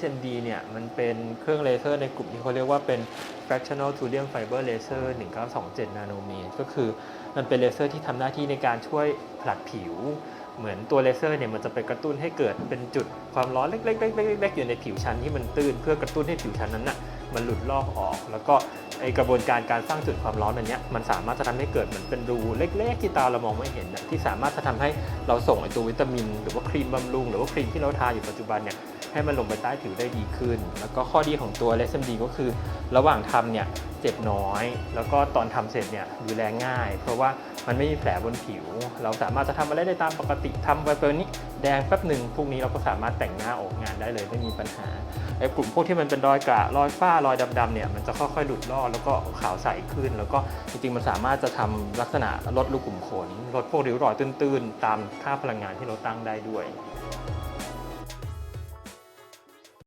SMD เนี่ยมันเป็นเครื่องเลเซอร์ในกลุ่มที่เขาเรียกว่าเป็น fractional sodium fiber laser 1927 นาโนเมตรก็คือมันเป็นเลเซอร์ที่ทำหน้าที่ในการช่วยผลัดผิว เหมือนตัวเลเซอร์เนี่ยมันจะไปกระตุ้นให้เกิดเป็นจุดความร้อนเล็กๆๆๆๆอยู่ในผิวชั้นที่มันตื้นเพื่อกระตุ้นให้ผิวชั้นนั้นน่ะมันหลุดลอกออก แล้วก็ไอกระบวนการการสร้างจุดความร้อนอันเนี้ยมันสามารถจะทำให้เกิดเหมือนเป็นรูเล็ก ๆ ที่ตาเรามองไม่เห็นน่ะที่สามารถจะทำให้เราส่งไอตัววิตามิน หรือว่าครีมบำรุง หรือว่าครีมที่เราทาอยู่ปัจจุบันเนี่ย ให้มันลงไปใต้ผิวได้ดีขึ้น แล้วก็ข้อดีของตัว LSMD ก็คือ ระหว่างทำเนี่ยเจ็บน้อย แล้วก็ตอนทำเสร็จเนี่ยดูแลง่าย เพราะว่ามันไม่มีแผลบนผิว เราสามารถจะทำอะไรได้ตามปกติทำไปเปินี้แดงแป๊บหนึ่งพรุ่งนี้เราก็สามารถแต่งหน้าออกงานได้เลยไม่มีปัญหาไอ้กลุ่มพวกที่มันเป็นรอยกระรอยฝ้ารอยดำๆเนี่ยมันจะค่อยๆหลุดลอกแล้วก็ขาวใสขึ้น แล้วก็จริงๆมันสามารถจะทำลักษณะลดรูขุมขนลดพวกริ้วรอยตื้นๆ ตามค่าพลังงานที่เราตั้งได้ด้วย